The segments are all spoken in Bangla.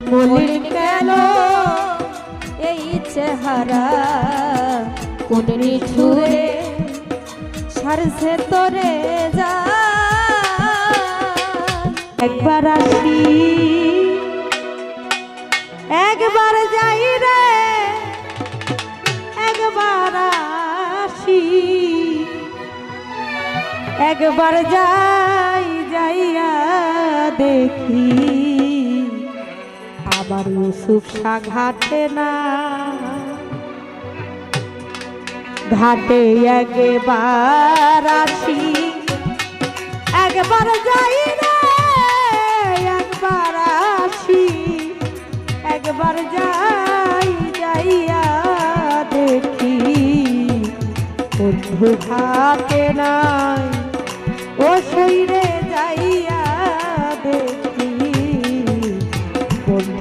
মলিন গেল এই চেহারা? কোন নিঠুরে সারছে তোরে যা। একবার আসি, একবার যাই রে, একবার আসি। একবার যাই, যাইয়া দেখি। আবার ইউসুফ ঘাটে না। ঘাটে একবার আসি, একবার যাই একবার আসি। একবার যাই, যাইয়া দেখি, বন্ধু ঘাটে নাই। ও শরীরে যাইয়া দেখি।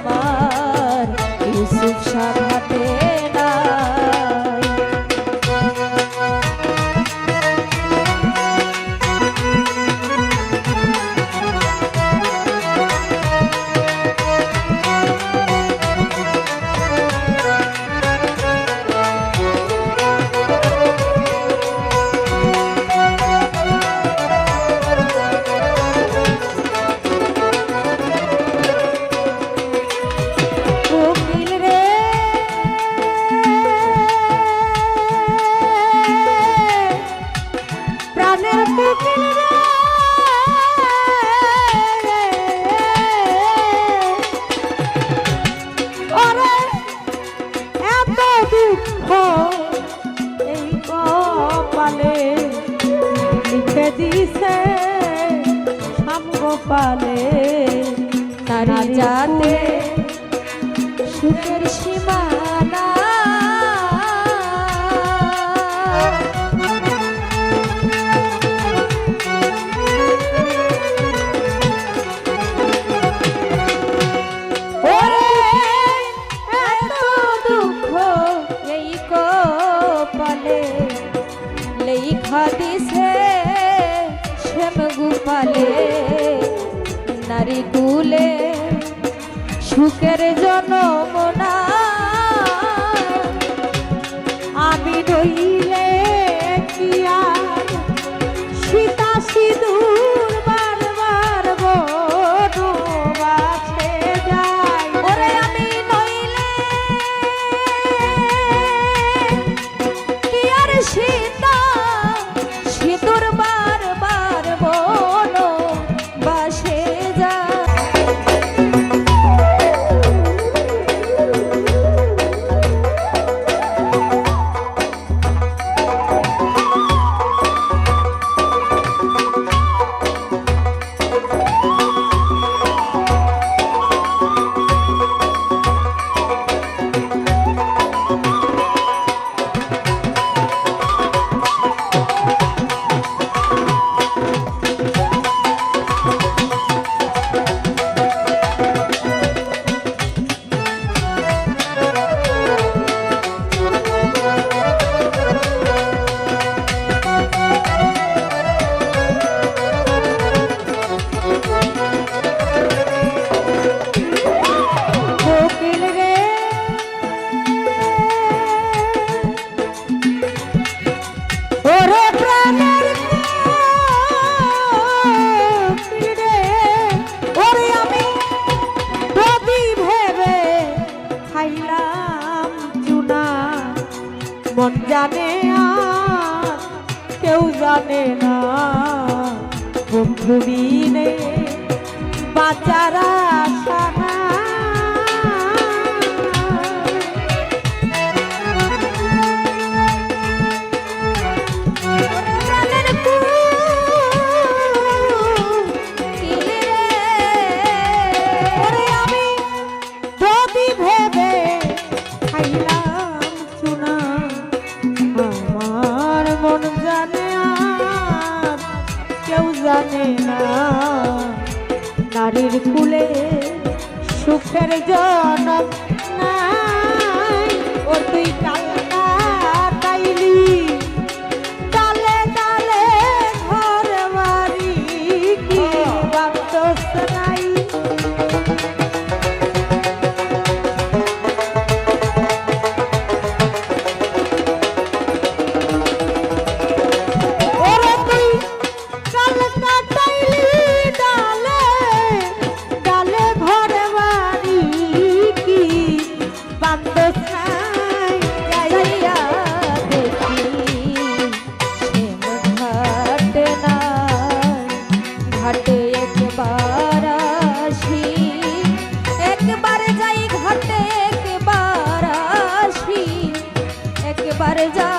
আমার ইউসুফ শাহ সামগোপালে নারী জাতে সুখের কপালে লেখা দিছে শ্যাম গোপালে। সুখের জনম ঘুমিয়ে বাচারা পারে যা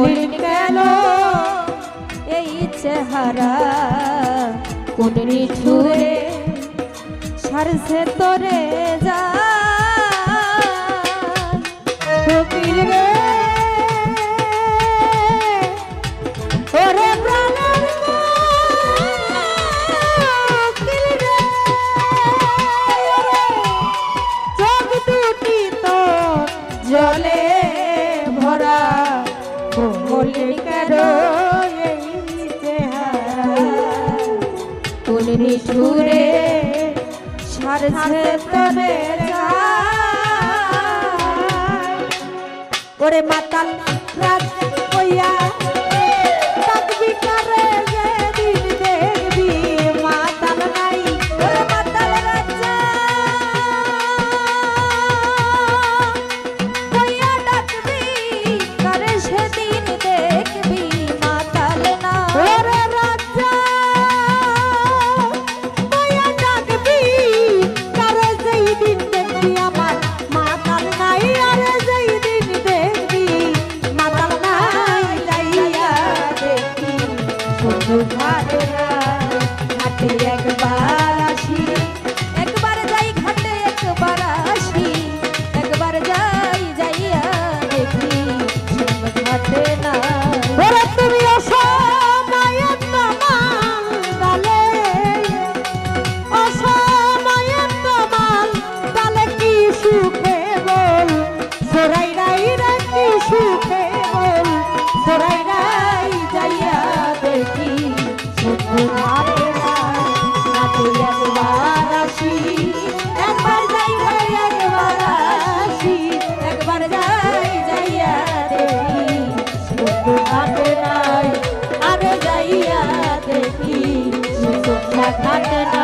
হলেন কেন? এই চেহারা কোন ছুঁয়ে সারছে তোরে যা। রে ঘুরে সারছে তবে ওরে মাতাল রাত কইয়া আঘাত